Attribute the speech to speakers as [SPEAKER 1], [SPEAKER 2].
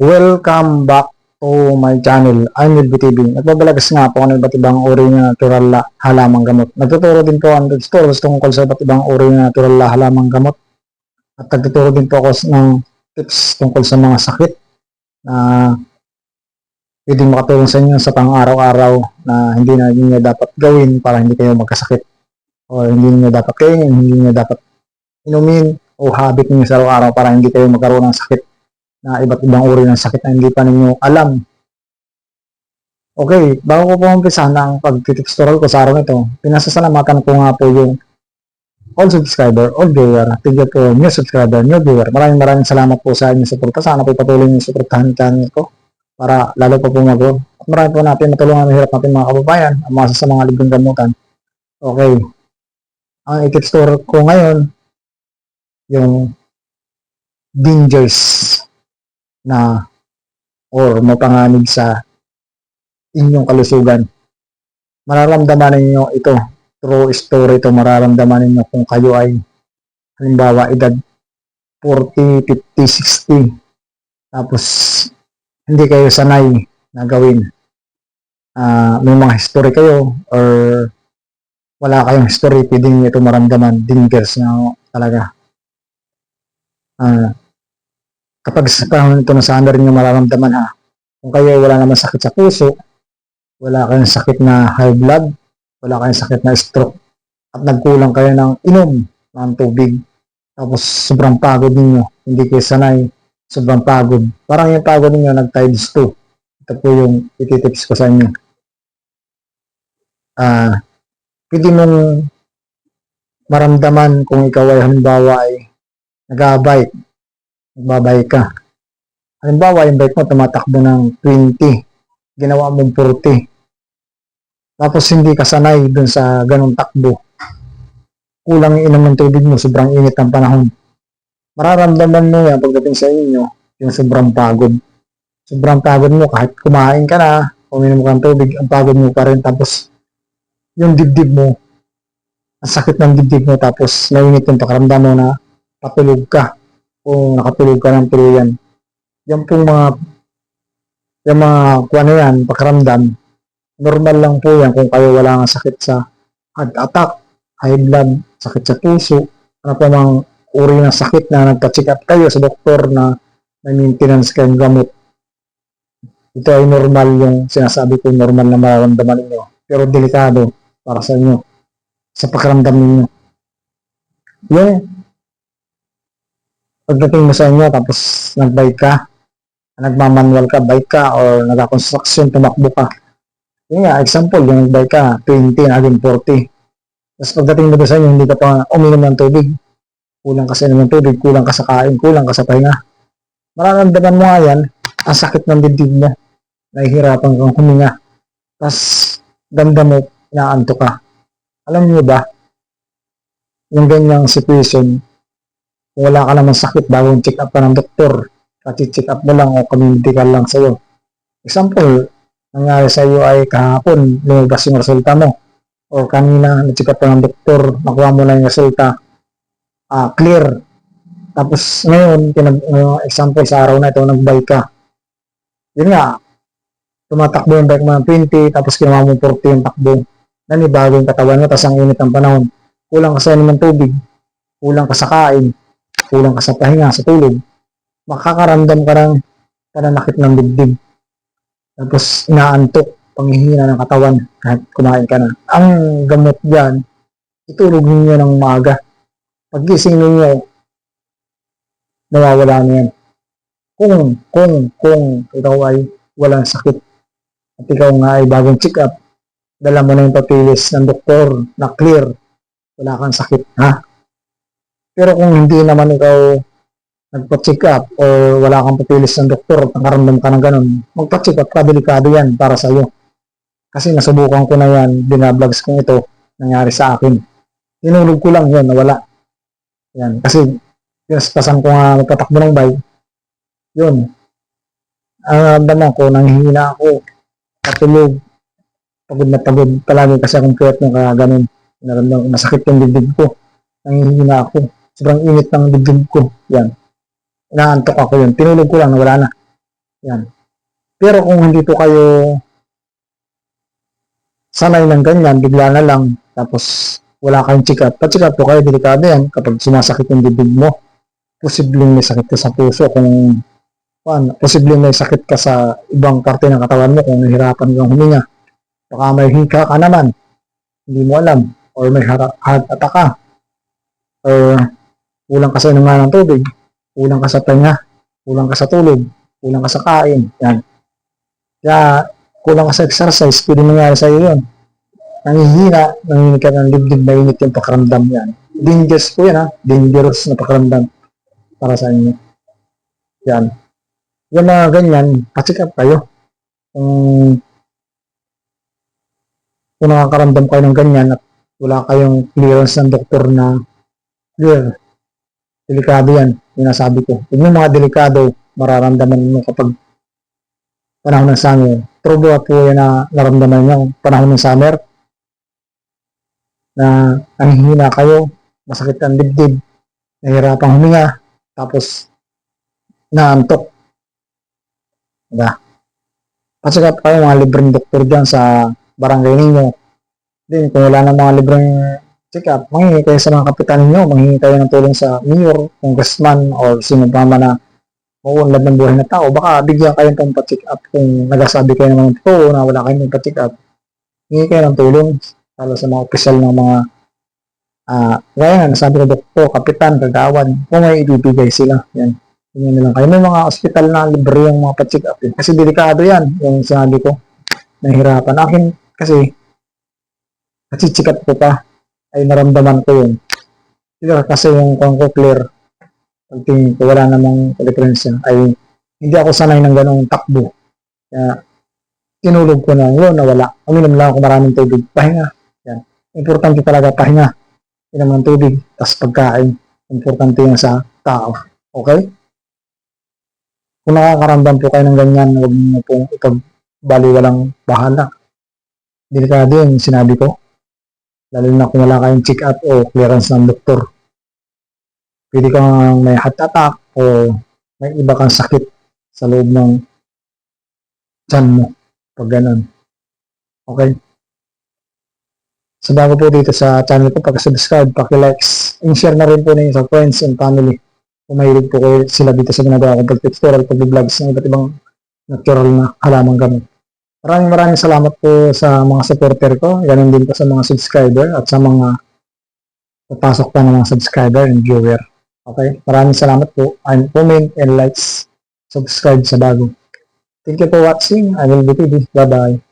[SPEAKER 1] Welcome back to my channel. I'm Will TV. Nagbabalagas nga po ng iba't ibang uri ng natural na halamang gamot. Nagtuturo din po ang tutorials tungkol sa iba't ibang uri ng natural na halamang gamot. At nagtuturo din po ako ng tips tungkol sa mga sakit na pwedeng makatulong sa inyo sa pang-araw-araw na hindi na ninyo dapat gawin para hindi kayo magkasakit. O hindi ninyo dapat kainin, hindi ninyo dapat inumin o habit ninyo sa araw-araw para hindi kayo magkaroon ng sakit na iba't ibang uri ng sakit na hindi pa ninyo alam. Okay, bago ko po umpisa ng pag-tips tutorial ko sa araw nito, pinasasalamatan ko nga po yung all subscriber, all viewer, tigil po new subscriber, new viewer. Maraming maraming salamat po sa inyong suporta. Sana po patuloy niyo suportahan yung channel ko para lalo pa po mag-grow. At marami po natin matulungan ang hirap natin mga kababayan, ang mga sa mga libreng gamutan. Okay. Ang tutorial ko ngayon, yung dangers na or mapanganib sa inyong kalusugan. Mararamdaman ninyo ito, true story ito, mararamdaman ninyo kung kayo ay halimbawa edad 40, 50, 60 tapos hindi kayo sanay na gawin. Ah, may mga history kayo or wala kayong history, pwede nyo ito maramdaman, dingers na talaga. Ah, kapag sa panahon ito nasaan rin yung mararamdaman ha. Kung kayo wala naman sakit sa puso, wala kayong sakit na high blood, wala kayong sakit na stroke, at nagkulang kayo ng inom ng tubig, tapos sobrang pagod ninyo, hindi kayo sanay, sobrang pagod. Parang yung pagod ninyo nag times 2. Ito po yung ititips ko sa inyo. Ah, pwede mong maramdaman kung ikaw ay halimbawa ay nag-bike, nagbabike ka. Halimbawa, yung bike mo tumatakbo ng 20, ginawa mong 40. Tapos hindi ka sanay dun sa ganong takbo. Kulang yung inom ng tubig mo, sobrang init ng panahon. Mararamdaman mo yan pagdating sa inyo, yung sobrang pagod. Sobrang pagod mo kahit kumain ka na, uminom ka ng tubig, ang pagod mo pa rin. Tapos yung dibdib mo, ang sakit ng dibdib mo, tapos nainit yung pakaramdam mo na patulog ka o nakatulog ka ng tuluyan. Yan pong mga yung mga kuha na yan, pakaramdam, normal lang po yan kung kayo wala nga sakit sa heart attack, high blood, sakit sa puso, ano pa mang uri ng sakit na nagpa-check up kayo sa doktor na may maintenance kayong gamot. Ito ay normal yung sinasabi ko normal na mararamdaman ninyo. Pero delikado para sa inyo. Sa pakiramdam ninyo. Yung pagdating mo sa inyo tapos nag-bike ka, nagmamanual ka, bike ka, or nagka-construction, tumakbo ka. Yun nga, example, yung nag-bike ka, 20, naging 40. Tapos pagdating mo sa inyo, hindi ka pa uminom ng tubig. Kulang ka sa inom ng tubig, kulang ka sa kain, kulang ka sa pahinga. Mararamdaman mo nga yan, ang sakit ng dibdib mo. Nahihirapan kang huminga. Tapos, ganda mo, inaanto ka. Alam niyo ba, yung ganyang situation, kung wala ka naman sakit bago check up ka ng doktor, kasi check up mo lang o community lang sa'yo. Example, nangyari sa iyo ay kahapon, lumabas yung resulta mo. O kanina, na-check up ka ng doktor, nakuha mo na yung resulta, ah, clear. Tapos ngayon, pinag, uh, example sa araw na ito, nag-bike ka. Yun nga, tumatakbo yung bike mo ng 20, tapos ginawa mo 40 yung takbo. Nanibago yung katawan mo, tapos ang init ng panahon. Kulang ka sa ng tubig, kulang ka sa kain, kulang ka sa pahinga, sa tulog. Makakaramdam ka ng pananakit ng dibdib. Tapos inaantok, panghihina ng katawan kahit kumain ka na. Ang gamot dyan, itulog ninyo ng maaga. Paggising ninyo, nawawala na yan. Kung, kung, kung ikaw ay walang sakit at ikaw nga ay bagong check up, dala mo na yung papilis ng doktor na clear, wala kang sakit, ha? Pero kung hindi naman ikaw nagpa-check up o wala kang papilis ng doktor at nakaramdam ka ng ganun, magpa-check up ka, yan para sa iyo. Kasi nasubukan ko na yan, binablogs kong ito, nangyari sa akin. Tinulog ko lang yun, nawala. Yan, kasi pinaspasan ko nga magpatakbo ng bike, yun. Ang naramdaman ko, nanghihina ako, patulog, pagod na pagod, palagi kasi akong kuyat nung kaya ganun. Naramdaman ko, masakit yung dibdib ko, nanghihina ako, sobrang init ng dibdib ko, yan. Inaantok ako yun, tinulog ko lang, nawala na. Yan. Pero kung hindi po kayo sanay ng ganyan, bigla na lang, tapos wala kayong check up, pa-check up po kayo, delikado yan. Kapag sumasakit yung bibig mo, posibleng may sakit ka sa puso kung paano, posibleng may sakit ka sa ibang parte ng katawan mo kung nahihirapan kang huminga. Baka may hika ka naman, hindi mo alam, or may heart attack ka, or kulang ka sa inuman ng tubig, kulang ka sa pahinga, kulang ka sa tulog, kulang ka sa kain, yan. Kaya, kulang ka sa exercise, pwede mangyari sa iyo yun. Nangihina, nanginig ka ng libdib na init yung pakiramdam yan. Dangerous po yan ha, dangerous na pakiramdam para sa inyo. Yan. Yung mga ganyan, pacheck up kayo. Kung, kung nakakaramdam kayo ng ganyan at wala kayong clearance ng doktor na clear, delikado yan, yung nasabi ko. Yung mga delikado, mararamdaman mo kapag panahon ng summer. True ba po yan na naramdaman nyo panahon ng summer? Na nanghihina kayo, masakit ang dibdib, nahihirapang huminga, tapos naantok. Diba? Pacheck up kayo mga libreng doktor dyan sa barangay ninyo. Then, kung wala ng mga libreng up, manghingi kayo sa mga kapitan ninyo, manghingi kayo ng tulong sa mayor, congressman, or sino pa man na mauunlad ng buhay na tao, baka bigyan kayo ng pa-check up kung nagasabi kayo naman totoo na wala kayong pa-check up. Hingi kayo ng tulong lalo sa mga opisyal ng mga ah gaya nga, nasabi ko doktor, kapitan, kagawad, kung may ibibigay sila. Yan. Yan na lang kayo. May mga ospital na libre yung mga pa-check up. eh. Kasi delikado yan, yung sinabi ko. Nahirapan. Akin, kasi, kasi up ko pa, ay naramdaman ko yun. Clear kasi yung kung ko clear, pagtingin ko wala namang diferensya, ay hindi ako sanay ng ganong takbo. Kaya, tinulog ko na yun, nawala. Uminom lang ako maraming tubig. Pahinga. Yan. Importante talaga pahinga. Inom ng tubig, tas pagkain. Importante yan sa tao. Okay? Kung nakakaramdam po kayo ng ganyan, huwag niyo pong ipagbaliwalang bahala. Delikado yun, sinabi ko. Lalo na kung wala kayong check up o clearance ng doktor. Pwede kang may heart attack o may iba kang sakit sa loob ng tiyan mo. Pag ganun. Okay? So bago po dito sa channel ko, pag-subscribe, paki-likes, and share na rin po ninyo sa friends and family. Kung mahilig po kayo sila dito sa ginagawa ko pag-tutorial, pag-vlogs ng iba't ibang natural na halamang gamot. Maraming maraming salamat po sa mga supporter ko. Ganun din po sa mga subscriber at sa mga papasok pa ng mga subscriber and viewer. Okay? Maraming salamat po. And comment and likes. Subscribe sa bago. Thank you for watching. I will be TV. Bye-bye.